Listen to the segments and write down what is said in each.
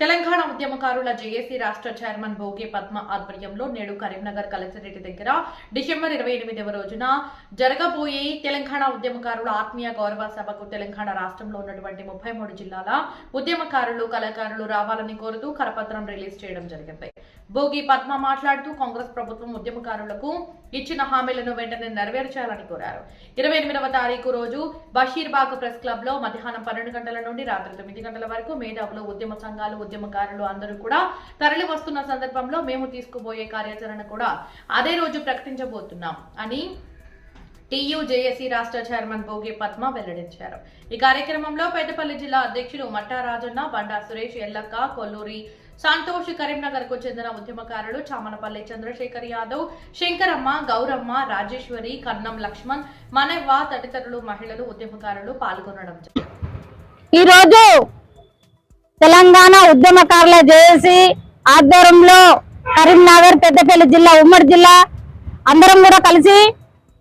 తెలంగాణ ఉద్యమకారుల జేఏసీ రాష్ట్ర చైర్మన్ భోగి పద్మ ఆధ్వర్యంలో నేడు కరీంనగర్ కలెక్టరేట్ దగ్గర డిసెంబర్ ఇరవై ఎనిమిదవ రోజున జరగబోయే తెలంగాణ ఉద్యమకారుల ఆత్మీయ గౌరవ సభకు తెలంగాణ రాష్ట్రంలో ఉన్నటువంటి ముప్పై మూడు జిల్లాల ఉద్యమకారులు కళాకారులు రావాలని కోరుతూ కరపత్రం రిలీజ్ చేయడం జరిగింది. భోగి పద్మ మాట్లాడుతూ కాంగ్రెస్ ప్రభుత్వం ఉద్యమకారులకు ఇచ్చిన హామీలను వెంటనే నెరవేర్చాలని కోరారు. ఇరవై ఎనిమిదవ తారీఖు రోజు బషీర్బాగ్ ప్రెస్ క్లబ్లో మధ్యాహ్నం పన్నెండు గంటల నుండి రాత్రి తొమ్మిది గంటల వరకు మేధావులు ఉద్యమ సంఘాలు ఉద్యమకారులు అందరూ కూడా తరలి వస్తున్న సందర్భంలో మేము తీసుకుపోయే కార్యాచరణ కూడా అదే రోజు ప్రకటించబోతున్నాం అని టీయూజేఏసీ రాష్ట్ర చైర్మన్ భోగి పద్మ వెల్లడించారు. ఈ కార్యక్రమంలో పెద్దపల్లి జిల్లా అధ్యక్షులు మట్టా రాజన్న బండా సురేష్ ఎల్లక్క కొల్లూరి సంతోష్ కరీంనగర్కు చెందిన ఉద్యమకారులు చామనపల్లి చంద్రశేఖర్ యాదవ్ శంకరమ్మ గౌరమ్మ రాజేశ్వరి కన్నం లక్ష్మణ్ మనవ్వ తదితరులు మహిళలు ఉద్యమకారులు పాల్గొనడం ఈరోజు తెలంగాణ ఉద్యమకారుల జేఏసీ ఆధ్వర్యంలో కరీంనగర్ పెద్దపల్లి జిల్లా ఉమ్మడి జిల్లా అందరం కూడా కలిసి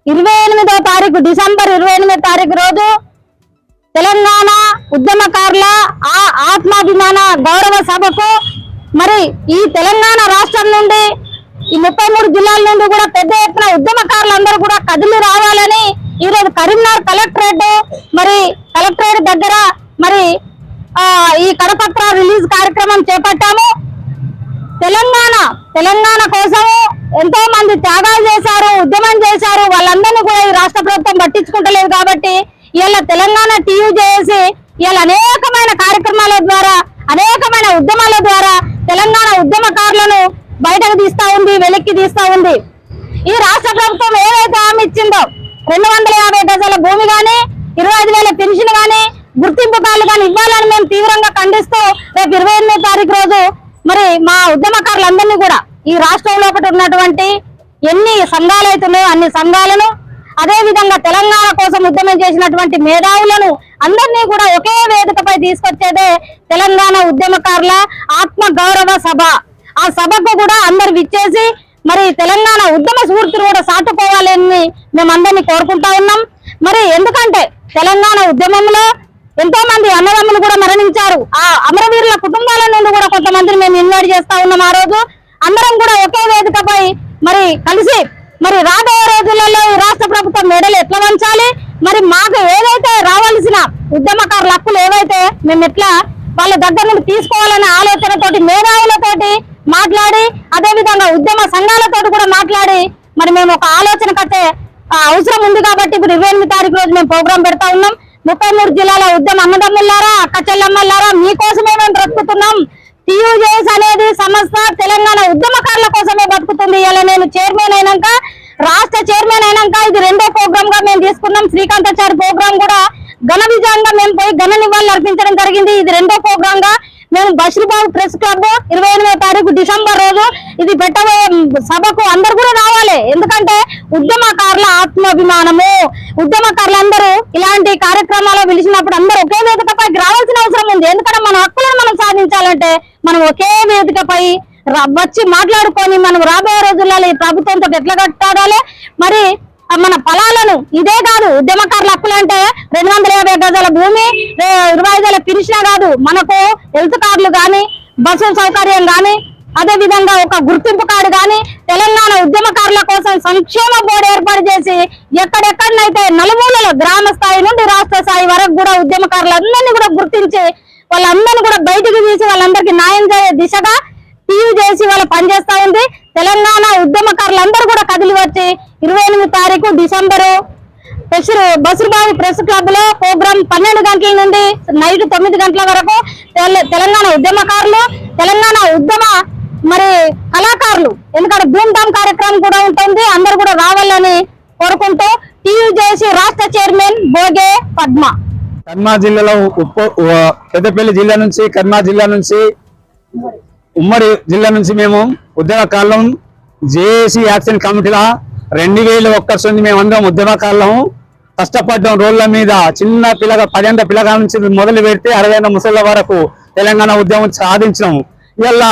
ఇరవై ఎనిమిదో తారీఖు డిసెంబర్ ఇరవై ఎనిమిదో తారీఖు రోజు తెలంగాణ ఉద్యమకారుల ఆ ఆత్మాభిమాన గౌరవ సభకు మరి ఈ తెలంగాణ రాష్ట్రం నుండి ఈ ముప్పై మూడు జిల్లాల నుండి కూడా పెద్ద ఎత్తున ఉద్యమకారులందరూ కూడా కదిలి రావాలని ఈరోజు కరీంనగర్ కలెక్టరేట్ మరి కలెక్టరేట్ దగ్గర మరి ఈ కడపత్ర రిలీజ్ కార్యక్రమం చేపట్టాము. తెలంగాణ తెలంగాణ కోసం ఎంతో మంది త్యాగాలు చేశారు ఉద్యమం చేశారు. వాళ్ళందరినీ కూడా ఈ రాష్ట్ర ప్రభుత్వం పట్టించుకుంటలేదు కాబట్టి ఇవాళ తెలంగాణ టీయూ చేసి ఇవాళ అనేకమైన కార్యక్రమాల ద్వారా అనేకమైన ఉద్యమాల ద్వారా తెలంగాణ ఉద్యమకారులను బయటకు తీస్తా ఉంది వెనక్కి తీస్తా ఉంది. ఈ రాష్ట్ర ప్రభుత్వం ఏదైతే హామీ ఇచ్చిందో రెండు వందల యాభై గజాల భూమి గాని ఇరవై ఐదు వేల పెన్షన్ గాని గుర్తింపు కార్డులు కానీ ఇవ్వాలని మేము తీవ్రంగా ఖండిస్తూ రేపు ఇరవై ఎనిమిదో తారీఖు రోజు మరి మా ఉద్యమకారులందరినీ కూడా ఈ రాష్ట్రం లోపల ఉన్నటువంటి ఎన్ని సంఘాలు అవుతున్నాయో అన్ని సంఘాలను అదే విధంగా తెలంగాణ కోసం ఉద్యమం చేసినటువంటి మేధావులను అందరినీ కూడా ఒకే వేదికపై తీసుకొచ్చేదే తెలంగాణ ఉద్యమకారుల ఆత్మ గౌరవ సభ. ఆ సభకు కూడా అందరు విచ్చేసి మరి తెలంగాణ ఉద్యమ స్ఫూర్తిని కూడా సాటుకోవాలని మేమందరినీ కోరుకుంటా ఉన్నాం. మరి ఎందుకంటే తెలంగాణ ఉద్యమంలో ఎంతో మంది అన్నదమ్ములు కూడా మరణించారు. ఆ అమరవీరుల కుటుంబాల నుండి కూడా కొంతమందిని మేము ఇన్వైట్ చేస్తా ఉన్నాం ఆ రోజు. అందరం కూడా ఒకే వేదికపై మరి కలిసి మరి రాబోయే రోజులలో ఈ రాష్ట్ర ప్రభుత్వం మెడలు ఎట్లా వంచాలి? మరి మాకు ఏదైతే రావాల్సిన ఉద్యమకారుల హక్కులు ఏవైతే మేము ఎట్లా వాళ్ళ దగ్గర నుండి తీసుకోవాలనే ఆలోచనతోటి మేధావులతోటి మాట్లాడి అదేవిధంగా ఉద్యమ సంఘాలతోటి కూడా మాట్లాడి మరి మేము ఒక ఆలోచన కట్టే ఆ, అవసరం ఉంది కాబట్టి ఇప్పుడు ఇరవై ఎనిమిది తారీఖు రోజు మేము ప్రోగ్రాం పెడతా ఉన్నాం. ముప్పై మూడు జిల్లాల ఉద్యమ అన్నదమ్ములారా అక్క చెల్లమ్మలారా మీకోసమే మేము బ్రతుకుతున్నాం. టీయూజేఎస్ అనేది సంస్థ తెలంగాణ ఉద్యమకారుల కోసమే బతుకుతుంది. ఇలా నేను చైర్మన్ అయినాక రాష్ట్ర చైర్మన్ అయినాక ఇది రెండో ప్రోగ్రామ్గా మేము తీసుకున్నాం. శ్రీకాంతాచారి ప్రోగ్రామ్ కూడా ఘన విజయంగా మేము పోయి ఘన నివాళులు అర్పించడం జరిగింది. ఇది రెండో ప్రోగ్రామ్గా మేము బషీర్బాబు ప్రెస్ క్లబ్ ఇరవై ఎనిమిదో తారీఖు డిసెంబర్ రోజు ఇది పెట్టబోయే సభకు అందరు కూడా రావాలి. ఎందుకంటే ఉద్యమకారుల ఆత్మాభిమానము ఉద్యమకారులందరూ ఇలాంటి కార్యక్రమాలు పిలిచినప్పుడు అందరూ ఒకే వేదికపై రావాల్సిన అవసరం ఉంది. ఎందుకంటే మన హక్కు సాధించాలంటే మనం ఒకే వేదికపై వచ్చి మాట్లాడుకొని మనం రాబోయే రోజుల్లో ఈ ప్రభుత్వంతో ఎట్లా కట్టాడాలి? మరి మన పొలాలను ఇదే కాదు ఉద్యమకారుల హక్కులు అంటే రెండు వందల యాభై గజాల భూమి ఇరవై ఐదు పిలిచినా కాదు మనకు హెల్త్ కార్డులు కానీ బస్సు సౌకర్యం కానీ అదే విధంగా ఒక గుర్తింపు కార్డు కానీ తెలంగాణ ఉద్యమకారుల కోసం సంక్షేమ బోర్డు ఏర్పాటు చేసి ఎక్కడెక్కడనైతే నలుమూలలో గ్రామ స్థాయి నుండి రాష్ట్ర స్థాయి వరకు కూడా ఉద్యమకారులందరినీ కూడా గుర్తించి వాళ్ళందరినీ కూడా బయటికి తీసి వాళ్ళందరికీ న్యాయం చేసే దిశగా టీవీ చేసి వాళ్ళు పనిచేస్తా ఉంది. తెలంగాణ ఉద్యమకారులందరూ కూడా కదిలి వచ్చి ఇరవై ఎనిమిది తారీఖు డిసెంబరు బషీర్ బషీర్బాబు ప్రెస్ క్లబ్లో ప్రోగ్రామ్ పన్నెండు గంటల నుండి నైట్ తొమ్మిది గంటల వరకు తెల- తెలంగాణ ఉద్యమకారులు తెలంగాణ ఉద్యమ మరి కళాకారులు. ఎందుకంటే ధూమ్ధామ్ కార్యక్రమం కూడా ఉంటుంది. అందరు కూడా రావాలని కోరుకుంటూ టీవీ చేసి రాష్ట్ర చైర్మన్ భోగే పద్మ. కర్మా జిల్లాలో ఉప్ప పెద్దపల్లి జిల్లా నుంచి కర్మా జిల్లా నుంచి ఉమ్మడి జిల్లా నుంచి మేము ఉద్యమకాలం జేఏసీ యాక్షన్ కమిటీలా రెండు వేల ఒక్కటి మేము మేమందరం ఉద్యమకాలం కష్టపడ్డం రోడ్ల మీద చిన్న పిల్లగా పదేళ్ళ పిల్లగా నుంచి మొదలు పెడితే అరవై ముసళ్ళ వరకు తెలంగాణ ఉద్యమం సాధించినాము ఇలా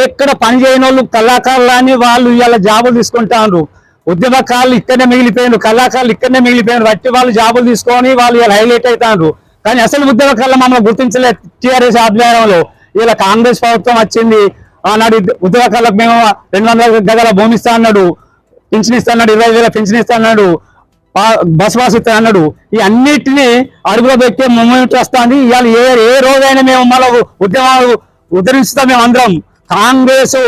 ఎక్కడ పని చేయని వాళ్ళు కళాకారులు అని వాళ్ళు ఇవాళ జాబులు తీసుకుంటారు ఉద్యమకారులు ఇక్కడనే మిగిలిపోయినారు కళాకారులు ఇక్కడనే మిగిలిపోయినారు బట్టి వాళ్ళు జాబులు తీసుకొని వాళ్ళు ఇలా హైలైట్ అవుతారు కానీ అసలు ఉద్యమకారులు మమ్మల్ని గుర్తించలేదు టీఆర్ఎస్ ఆధ్వర్యంలో. ఇలా కాంగ్రెస్ ప్రభుత్వం వచ్చింది ఆనాడు ఇద్ద- ఉద్యోగాలకు మేము రెండు వందల గదాల భూమి ఇస్తా అన్నాడు పింఛన్ ఇస్తా అన్నాడు ఇరవై వేల పింఛన్ ఇస్తా అన్నాడు పా- బస్ పాస్ ఇస్తా అన్నాడు. ఈ అన్నిటినీ అడుగులో పెట్టే మూమెంట్ వస్తుంది. ఇవాళ ఏ ఏ రోజైనా మేము మళ్ళీ ఉద్యమాలు ఉద్ధరిస్తాం మేము అందరం కాంగ్రెస్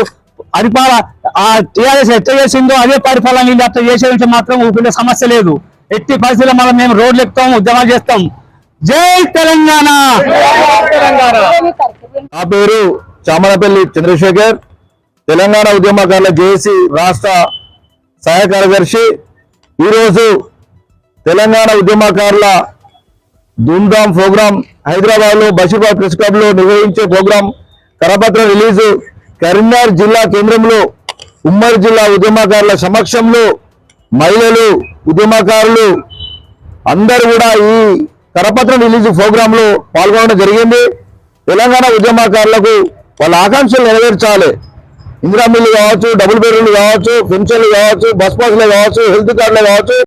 అరిపాల ఆ టీఆర్ఎస్ ఎట్ట చేసిందో అదే పరిపాలన వీళ్ళు అట్లా మాత్రం ఊపిన సమస్య లేదు. ఎట్టి పరిస్థితుల్లో మనం మేము రోడ్లు ఎక్కుతాం ఉద్యమాలు చేస్తాం. జై తెలంగాణ! నా పేరు చామనపల్లి చంద్రశేఖర్. తెలంగాణ ఉద్యమకారుల జేఏసీ రాష్ట్ర సహాయ కార్యదర్శి. ఈరోజు తెలంగాణ ఉద్యమకారుల ధూమ్ధామ్ ప్రోగ్రాం హైదరాబాద్లో బషీర్బాద్ ప్రెస్ క్లబ్లో నిర్వహించే ప్రోగ్రాం కరపత్ర రిలీజు కరీంనగర్ జిల్లా కేంద్రంలో ఉమ్మడి జిల్లా ఉద్యమకారుల సమక్షంలో మహిళలు ఉద్యమకారులు అందరూ కూడా ఈ కరపత్ర రిలీజ్ ప్రోగ్రామ్లో పాల్గొనడం జరిగింది. తెలంగాణ ఉద్యమకారులకు వాళ్ళ ఆకాంక్షలు నెరవేర్చాలి. ఇందిరా మిల్లు కావచ్చు డబుల్ బెడ్రూమ్లు కావచ్చు పెన్షన్లు కావచ్చు బస్ పాస్లు కావచ్చు హెల్త్ కార్డులు కావచ్చు.